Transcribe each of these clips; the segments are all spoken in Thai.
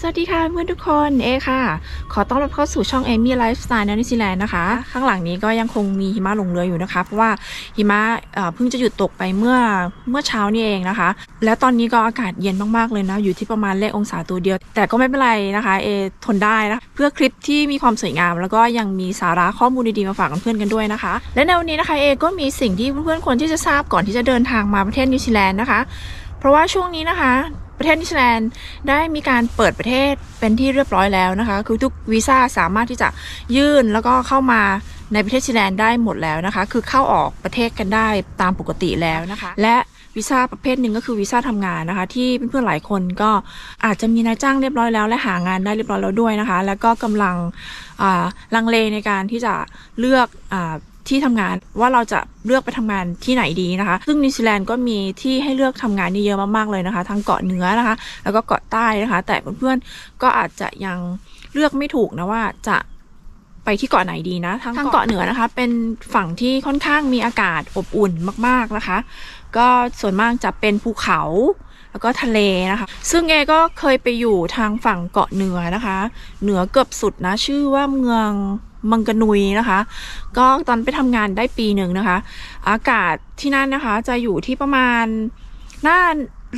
สวัสดีค่ะเพื่อนทุกคนเอค่ะ ขอต้อนรับเข้าสู่ช่องเอมี่ไลฟ์สไตล์นิวซีแลนด์นะคะ ข้างหลังนี้ก็ยังคงมีหิมะหลงเรืออยู่นะคะ เพราะว่าหิมะเพิ่งจะหยุดตกไปเมื่อเมื่อเช้านี่เองนะคะ แล้วตอนนี้ก็อากาศเย็นมากๆเลยนะ อยู่ที่ประมาณเลของศาตัวเดียว แต่ก็ไม่เป็นไรนะคะเอทนได้นะเพื่อคลิปที่มีความสวยงาม แล้วก็ยังมีสาระข้อมูลดีๆมาฝากเพื่อนกันด้วยนะคะ และในวันนี้นะคะเอก็มีสิ่งที่เพื่อนๆควรที่จะทราบก่อนที่จะเดินทางมาประเทศนิวซีแลนด์นะคะ เพราะว่าช่วงนี้นะคะ ประเทศนิวซีแลนด์ได้มีการเปิดประเทศเป็นที่เรียบร้อยแล้วนะคะ คือทุกวีซ่าสามารถที่จะยื่นแล้วก็เข้ามาในประเทศนิวซีแลนด์ได้หมดแล้วนะคะ คือเข้าออกประเทศกันได้ตามปกติแล้วนะคะ และวีซ่าประเภทหนึ่งก็คือวีซ่าทำงานนะคะ ที่เพื่อนๆหลายคนก็อาจจะมีนายจ้างเรียบร้อยแล้ว และหางานได้เรียบร้อยแล้วด้วยนะคะ แล้วก็กำลังลังเลในการที่จะเลือกอ ที่ทำงานว่าเราจะเลือกไปทำงานที่ไหนดีนะคะ ซึ่งนิวซีแลนด์ก็มีที่ให้เลือกทำงานนี่เยอะมากๆเลยนะคะ ทั้งเกาะเหนือนะคะ แล้วก็เกาะใต้นะคะ แต่เพื่อนๆก็อาจจะยังเลือกไม่ถูกนะว่าจะไปที่เกาะไหนดีนะทางทางเกาะเหนือนะคะ เป็นฝั่งที่ค่อนข้างมีอากาศอบอุ่นมากๆนะคะ ก็ส่วนมากจะเป็นภูเขาแล้วก็ทะเลนะคะ ซึ่งเอก็เคยไปอยู่ทางฝั่งเกาะเหนือนะคะ เหนือเกือบสุดนะ ชื่อว่าเมือง มังกนุยนะคะ ก็ตอนไปทำงานได้ปีหนึ่งนะคะ อากาศที่นั่นนะคะ จะอยู่ที่ประมาณหน้า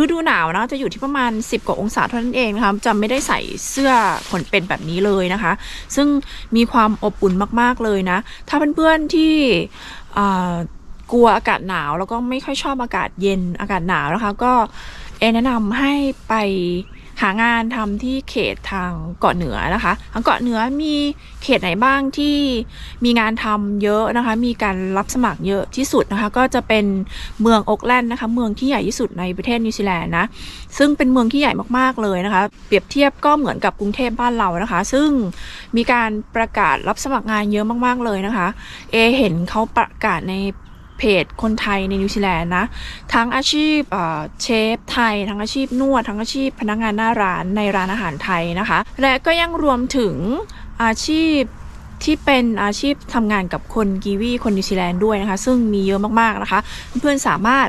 ฤดูหนาวนะจะอยู่ที่ประมาณ 10 กว่าองศาเท่านั้นเองนะคะจะไม่ได้ใส่เสื้อขนเป็นแบบนี้เลยนะคะ ซึ่งมีความอบอุ่นมากๆเลยนะ ถ้าเพื่อนๆที่กลัวอากาศหนาวแล้วก็ไม่ค่อยชอบอากาศเย็นอากาศหนาวนะคะ ก็เอแนะนำให้ไปางานทำที่เขตทางเกาะเหนือนะคะทางเกาะเหนือมีเขตไหนบ้างที่มีงานทำเยอะนะคะ มีการรับสมัครเยอะที่สุดนะคะ ก็จะเป็นเมืองโอ๊กแลนด์นะคะ เมืองที่ใหญ่ที่สุดในประเทศนิวซีแลนด์นะ ซึ่งเป็นเมืองที่ใหญ่มากๆเลยนะคะ เปรียบเทียบก็เหมือนกับกรุงเทพบ้านเรานะคะ ซึ่งมีการประกาศรับสมัครงานเยอะมากๆเลยนะคะ เอเห็นเขาประกาศใน เพจคนไทยในนิวซีแลนด์นะ ทั้งอาชีพเอ่อเชฟไทย ทั้งอาชีพนวด ทั้งอาชีพพนักงานหน้าร้านในร้านอาหารไทยนะคะ และก็ยังรวมถึงอาชีพที่เป็นอาชีพทำงานกับคนกีวีคนนิวซีแลนด์ด้วยนะคะ ซึ่งมีเยอะมากๆนะคะ เพื่อนสามารถ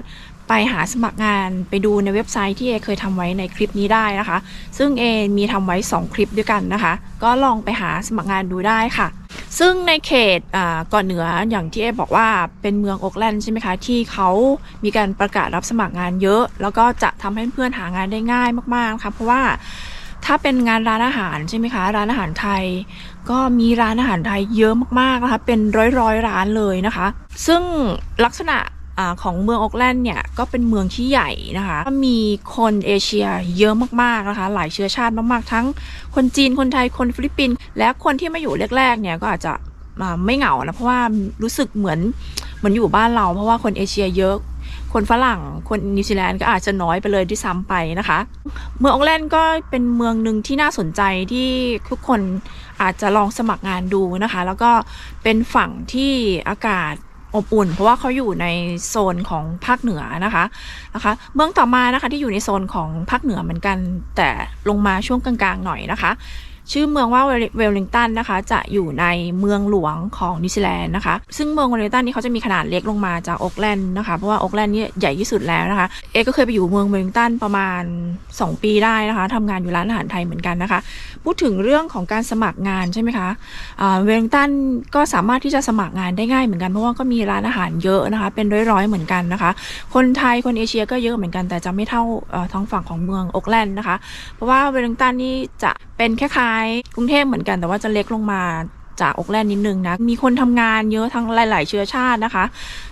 ไปหาสมัครงานไปดูในเว็บไซต์ที่เอเคยทำไว้ในคลิปนี้ได้นะคะ ซึ่งเอมีทำไว้ 2 คลิปด้วยกันนะคะ ก็ลองไปหาสมัครงานดูได้ค่ะ ซึ่งในเขตเก่อนเหนืออย่างที่เอบอกว่าเป็นเมืองโอกแลนด์ใช่ไหมคะ ที่เขามีการประกาศรับสมัครงานเยอะ แล้วก็จะทำให้เพื่อนหางานได้ง่ายมากๆนะคะเพราะว่าถ้าเป็นงานร้านอาหารใช่ไหมคะ ร้านอาหารไทย ก็มีร้านอาหารไทยเยอะมากๆนะคะ เป็นร้อยๆร้านเลยนะคะ ซึ่งลักษณะ อของเมืองโอกแลนด์เนี่ยก็เป็นเมืองที่ใหญ่นะคะมีคนเอเชียเยอะมากๆนะคะหลายเชื้อชาติมากๆ ทั้งคนจีนคนไทยคนฟิลิปปินส์และคนที่มาอยู่แรกๆเนี่ยก็อาจจะไม่เหงานะเพราะว่ารู้สึกเหมือนเหมือนอยู่บ้านเราเพราะว่าคนเอเชียเยอะคนฝรั่ง คนนิวซีแลนด์ก็อาจจะน้อยไปเลยด้วยซ้ำไปนะคะ เมืองโอ๊กแลนด์ก็เป็นเมืองหนึ่งที่น่าสนใจที่ทุกคนอาจจะลองสมัครงานดูนะคะ แล้วก็เป็นฝั่งที่อากาศ อบอุ่น เพราะว่าเขาอยู่ในโซนของภาคเหนือนะคะนะคะ เมืองต่อมานะคะที่อยู่ในโซนของภาคเหนือเหมือนกัน แต่ลงมาช่วงกลางๆหน่อยนะคะ ชื่อเมืองว่าเวลลิงตันนะคะ จะอยู่ในเมืองหลวงของนิวซีแลนด์นะคะ ซึ่งเมืองเวลลิงตันนี่เขาจะมีขนาดเล็กลงมาจากโอ๊กแลนด์นะคะ เพราะว่าโอ๊กแลนด์นี่ใหญ่ที่สุดแล้วนะคะ เอก็เคยไปอยู่เมืองเวลลิงตันประมาณ 2 ปีได้นะคะทำงานอยู่ร้านอาหารไทยเหมือนกันนะคะ พูดถึงเรื่องของการสมัครงานใช่ไหมคะเวลลิงตันก็สามารถที่จะสมัครงานได้ง่ายเหมือนกันเพราะว่าก็มีร้านอาหารเยอะนะคะ เป็นร้อยๆเหมือนกันนะคะ คนไทยคนเอเชียก็เยอะเหมือนกันแต่จะไม่เท่าท้องฝั่งของเมืองโอ๊กแลนด์นะคะ เพราะว่าเวลลิงตันนี่จะเป็นคล้ายๆกรุงเทพเหมือนกันแต่ว่าจะเล็กลงมาจากโอ๊กแลนด์นิดนึงนะ มีคนทำงานเยอะทั้งหลาย ๆ เชื้อชาตินะคะ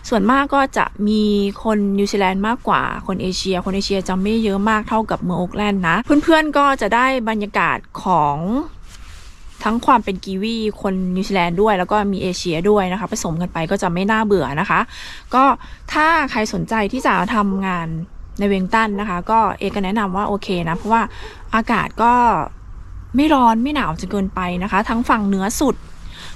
ส่วนมากก็จะมีคนนิวซีแลนด์มากกว่าคนเอเชีย คนเอเชียจะไม่เยอะมากเท่ากับเมืองโอ๊กแลนด์นะ เพื่อน ๆ ก็จะได้บรรยากาศของทั้งความเป็นกีวีคนนิวซีแลนด์ด้วย แล้วก็มีเอเชียด้วยนะคะ ผสมกันไปก็จะไม่น่าเบื่อนะคะ ก็ถ้าใครสนใจที่จะทำงานในเวงตันนะคะ ก็เอก็แนะนำว่าโอเคนะ เพราะว่าอากาศก็ ไม่ร้อนไม่หนาวจนเกินไปนะคะ ทั้งฝั่งเหนือสุด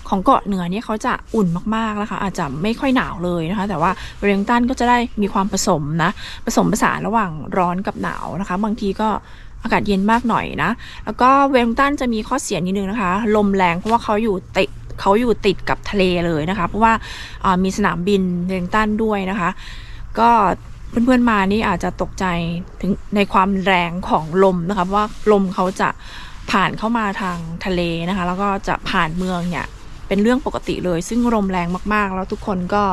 ของเกาะเหนือเนี่ยเขาจะอุ่นมากๆนะคะ อาจจะไม่ค่อยหนาวเลยนะคะ แต่ว่าเวลลิงตันก็จะได้มีความผสมนะผสมผสานระหว่างร้อนกับหนาวนะคะ บางทีก็อากาศเย็นมากหน่อยนะ แล้วก็เวลิงตันจะมีข้อเสียนิดนึงนะคะ ลมแรงเพราะว่าเขาอยู่ติดเขาอยู่ติดกับทะเลเลยนะคะ เพราะว่าามีสนามบินเวลิงตันด้วยนะคะ ก็เพื่อนๆมานี่อาจจะตกใจถึงในความแรงของลมนะคะว่าลมเขาจะ ผ่านเข้ามาทางทะเลนะคะ แล้วก็จะผ่านเมืองเนี่ยเป็นเรื่องปกติเลย ซึ่งลมแรงมากๆ แล้วทุกคนก็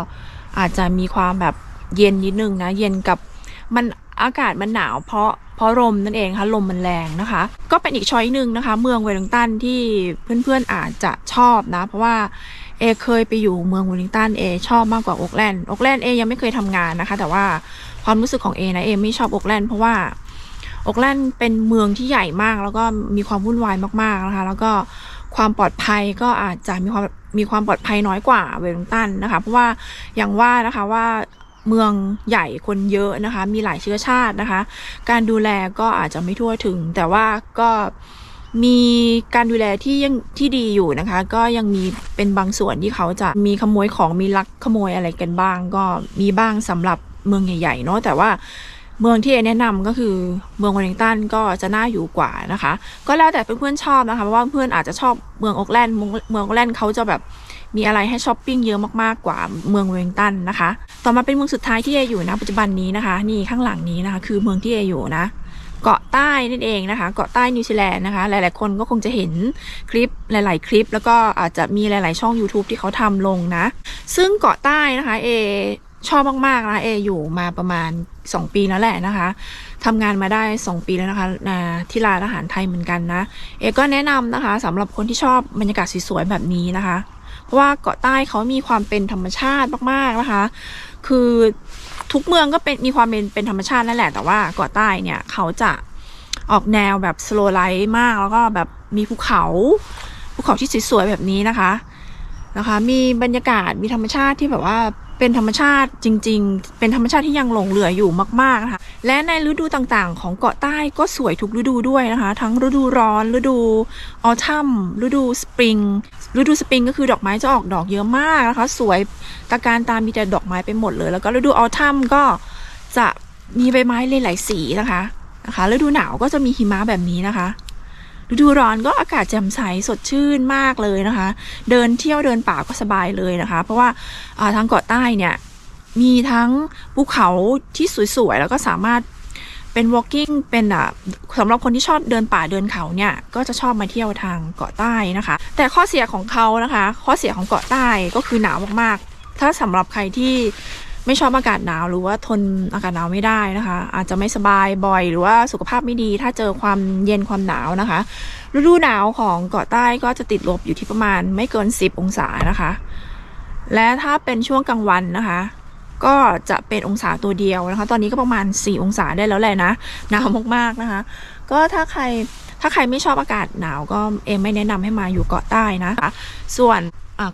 อาจจะมีความแบบเย็นนิดนึงนะ เย็นกับมันอากาศมันหนาวเพราะเพราะลมนั่นเองค่ะลมมันแรงนะคะ ก็เป็นอีกช้อยหนึ่งนะคะ เมืองเวลลิงตันที่เพื่อนๆอาจจะชอบนะ เพราะว่าเอเคยไปอยู่เมืองเวลลิงตันเอชอบมากกว่าโอ๊กแลนด์โอ๊กแลนด์เอยังไม่เคยทำงานนะคะ แต่ว่าความรู้สึกของเอนะเอไม่ชอบโอ๊กแลนด์เพราะว่า โอกแลนด์เป็นเมืองที่ใหญ่มาก แล้วก็มีความวุ่นวายมากๆนะคะ แล้วก็ความปลอดภัยก็อาจจะมีความมีความปลอดภัยน้อยกว่าเวลลิงตันนะคะ เพราะว่าอย่างว่านะคะว่าเมืองใหญ่คนเยอะนะคะ มีหลายเชื้อชาตินะคะ การดูแลก็อาจจะไม่ทั่วถึง แต่ว่าก็มีการดูแลที่ยังที่ดีอยู่นะคะ ก็ยังมีเป็นบางส่วนที่เขาจะมีขโมยของมีลักขโมยอะไรกันบ้าง ก็มีบ้างสำหรับเมืองใหญ่ๆเนาะแต่ว่า เมืองที่เอแนะนำก็คือเมืองวอลลิงตันก็จะน่าอยู่กว่านะคะ ก็แล้วแต่เพื่อนๆชอบนะคะเพราะว่าเพื่อนอาจจะชอบเมืองโอ๊กแลนด์เมืองโอ๊กแลนด์เขาจะแบบมีอะไรให้ช้อปปิ้งเยอะมากๆกว่าเมืองเวลิงตันนะคะ ต่อมาเป็นเมืองสุดท้ายที่เออยู่นะปัจจุบันนี้นะคะ นี่ข้างหลังนี้นะคะ คือเมืองที่เออยู่นะเกาะใต้นั่นเองนะคะ เกาะใต้นิวซีแลนด์นะคะ หลายๆ คนก็คงจะเห็นคลิปหลาย ๆ คลิป แล้วก็อาจจะมีหลาย ๆ ช่อง YouTube ที่เขาทำลงนะ ซึ่งเกาะใต้นะคะเอ ชอบมากๆนะเออยู่มาประมาณ 2 ปีแล้วแหละนะคะทำงานมาได้ 2 ปีแล้วนะคะที่ร้านอาหารไทยเหมือนกันนะ เอก็แนะนำนะคะสำหรับคนที่ชอบบรรยากาศสวยๆแบบนี้นะคะ เพราะว่าเกาะใต้เขามีความเป็นธรรมชาติมากๆนะคะ คือทุกเมืองก็เป็นมีความเป็นเป็นธรรมชาตินั่นแหละแต่ว่าเกาะใต้เนี่ยเขาจะออกแนวแบบสโลไลท์มากแล้วก็แบบมีภูเขาภูเขาที่สวยๆแบบนี้นะคะนะคะ มีบรรยากาศมีธรรมชาติที่แบบว่า เป็นธรรมชาติจริง ๆ เป็นธรรมชาติที่ยังหลงเหลืออยู่มากๆนะคะ และในฤดูต่างๆ ของเกาะใต้ก็สวยทุกฤดูด้วยนะคะ ทั้งฤดูร้อน ฤดูออทัมฤดูสปริง ฤดูสปริงก็คือดอกไม้จะออกดอกเยอะมากนะคะ สวยตะการตามีแต่ดอกไม้ไปหมดเลย แล้วก็ฤดูออทัมก็จะมีใบไม้หลายๆสีนะคะนะคะฤดูหนาวก็จะมีหิมะแบบนี้นะคะ ฤดูร้อนก็อากาศแจ่มใสสดชื่นมากเลยนะคะ เดินเที่ยวเดินป่าก็สบายเลยนะคะ เพราะว่าทางเกาะใต้เนี่ยมีทั้งภูเขาที่สวยๆ แล้วก็สามารถเป็น walking เป็นอะสำหรับคนที่ชอบเดินป่าเดินเขาเนี่ย ก็จะชอบมาเที่ยวทางเกาะใต้นะคะ แต่ข้อเสียของเขานะคะ ข้อเสียของเกาะใต้ก็คือหนาวมากๆ ถ้าสำหรับใครที่ ไม่ชอบอากาศหนาวหรือว่าทนอากาศหนาวไม่ได้นะคะ อาจจะไม่สบายบ่อย หรือว่าสุขภาพไม่ดี ถ้าเจอความเย็นความหนาวนะคะ ฤดูหนาวของเกาะใต้ก็จะติดลบอยู่ที่ประมาณไม่เกิน 10 องศานะคะ และถ้าเป็นช่วงกลางวันนะคะ ก็จะเป็นองศาตัวเดียวนะคะ ตอนนี้ก็ประมาณ 4 องศาได้แล้วแหละนะหนาวมากๆนะคะ ก็ถ้าใครถ้าใครไม่ชอบอากาศหนาวก็เอมไม่แนะนำให้มาอยู่เกาะใต้นะคะ ส่วน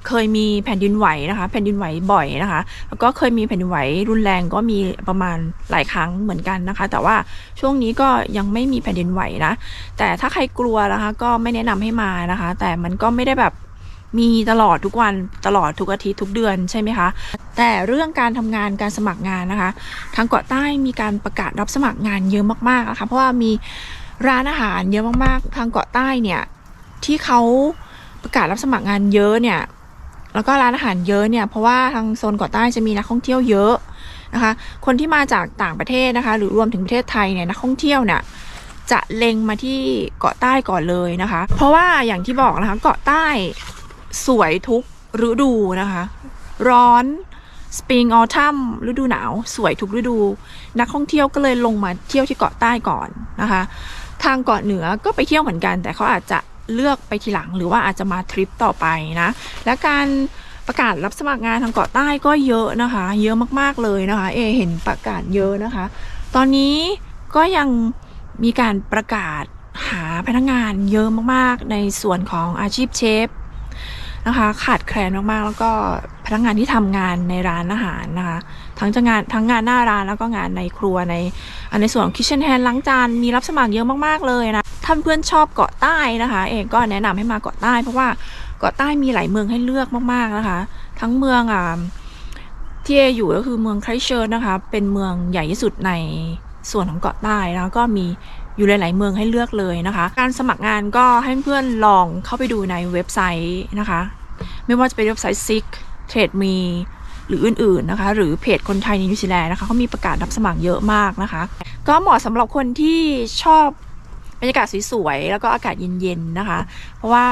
เคยมีแผ่นดินไหวนะคะ แผ่นดินไหวบ่อยนะคะ แล้วก็เคยมีแผ่นดินไหวรุนแรงก็มีประมาณหลายครั้งเหมือนกันนะคะ แต่ว่าช่วงนี้ก็ยังไม่มีแผ่นดินไหวนะ แต่ถ้าใครกลัวนะคะ ก็ไม่แนะนำให้มานะคะ แต่มันก็ไม่ได้แบบมีตลอดทุกวันตลอดทุกอาทิตย์ทุกเดือนใช่ไหมคะ แต่เรื่องการทำงานการสมัครงานนะคะ ทางเกาะใต้มีการประกาศรับสมัครงานเยอะมากๆนะคะเพราะว่ามีร้านอาหารเยอะมากๆ ทางเกาะใต้เนี่ยที่เขาประกาศรับสมัครงานเยอะเนี่ย แล้วก็ร้านอาหารเยอะเนี่ยเพราะว่าทางโซนเกาะใต้จะมีนักท่องเที่ยวเยอะนะคะ คนที่มาจากต่างประเทศนะคะ หรือรวมถึงประเทศไทยเนี่ยนักท่องเที่ยวเนี่ยจะเล็งมาที่เกาะใต้ก่อนเลยนะคะ เพราะว่าอย่างที่บอกนะคะ เกาะใต้สวยทุกฤดูนะคะ ร้อนสปริงออทัมฤดูหนาว สวยทุกฤดู นักท่องเที่ยวก็เลยลงมาเที่ยวที่เกาะใต้ก่อนนะคะ ทางเกาะเหนือก็ไปเที่ยวเหมือนกัน แต่เขาอาจจะ เลือกไปทีหลังหรือว่าอาจจะมาทริปต่อไปนะ และการประกาศรับสมัครงานทางเกาะใต้ก็เยอะนะคะ เยอะมากๆเลยนะคะ เอเห็นประกาศเยอะนะคะ ตอนนี้ก็ยังมีการประกาศหาพนักงานเยอะมากๆ ในส่วนของอาชีพเชฟนะคะขาดแคลนมากๆ แล้วก็พนักงานที่ทำงานในร้านอาหารนะคะ ทั้งจะงานทั้งงานหน้าร้านแล้วก็งานในครัวในในส่วนของคิชเชนแฮนล้างจานมีรับสมัครเยอะมากๆเลยนะ ถ้าเพื่อนชอบเกาะใต้นะคะ เองก็แนะนำให้มาเกาะใต้ เพราะว่าเกาะใต้มีหลายเมืองให้เลือกมากๆนะคะ ทั้งเมืองอ่าที่เออยู่ก็คือเมืองไครเชิร์นะคะ เป็นเมืองใหญ่ที่สุดในส่วนของเกาะใต้แล้วก็มีอยู่หลาย ๆ เมืองให้เลือกเลยนะคะ การสมัครงานก็ให้เพื่อนลองเข้าไปดูในเว็บไซต์นะคะ ไม่ว่าจะเป็นเว็บไซต์ Sick Trade Me หรืออื่น ๆ นะคะ หรือเพจคนไทยในนิวซีแลนด์นะคะเขามีประกาศรับสมัครเยอะมากนะคะ ก็เหมาะสำหรับคนที่ชอบ บรรยากาศสวยๆแล้วก็อากาศเย็นๆนะคะ เพราะว่า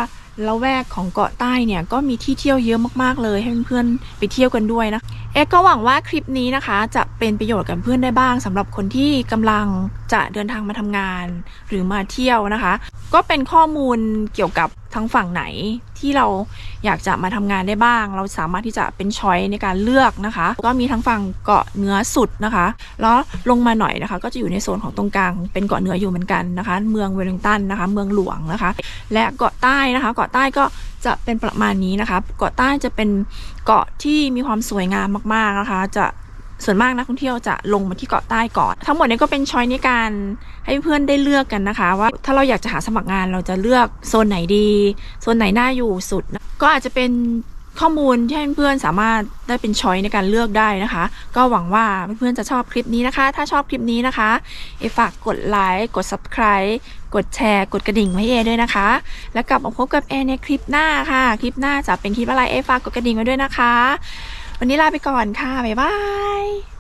ละแวกของเกาะใต้เนี่ยก็มีที่เที่ยวเยอะมากๆเลย ให้เพื่อนๆไปเที่ยวกันด้วยนะเอ็กก็หวังว่าคลิปนี้นะคะ จะเป็นประโยชน์กับเพื่อนได้บ้างสำหรับคนที่กำลังจะเดินทางมาทำงานหรือมาเที่ยวนะคะ ก็เป็นข้อมูลเกี่ยวกับ ทางฝั่งไหนที่เราอยากจะมาทำงานได้บ้าง เราสามารถที่จะเป็นช้อยในการเลือกนะคะ ก็มีทั้งฝั่งเกาะเหนือสุดนะคะ แล้วลงมาหน่อยนะคะ ก็จะอยู่ในโซนของตรงกลางเป็นเกาะเหนืออยู่เหมือนกันนะคะ เมืองเวลลิงตันนะคะ เมืองหลวงนะคะ และเกาะใต้นะคะ เกาะใต้ก็จะเป็นประมาณนี้นะคะ เกาะใต้จะเป็นเกาะที่มีความสวยงามมากๆนะคะ จะ ส่วนมากนักท่องเที่ยวจะลงมาที่เกาะใต้ก่อน ทั้งหมดนี้ก็เป็นช้อยในการให้เพื่อนได้เลือกกันนะคะ ว่าถ้าเราอยากจะหาสมัครงานเราจะเลือกโซนไหนดี โซนไหนน่าอยู่สุดนะก็อาจจะเป็นข้อมูลที่เพื่อนๆสามารถได้เป็นช้อยในการเลือกได้นะคะ ก็หวังว่าเพื่อนๆจะชอบคลิปนี้นะคะ ถ้าชอบคลิปนี้นะคะเอฝากกดไลค์กด subscribe กดแชร์ กดกระดิ่งไว้เอด้วยนะคะ แล้วกลับมาพบกับเอในคลิปหน้าค่ะ คลิปหน้าจะเป็นคลิปอะไรเอฝากกดกระดิ่งไว้ด้วยนะคะ วันนี้ลาไปก่อนค่ะ บ๊ายบาย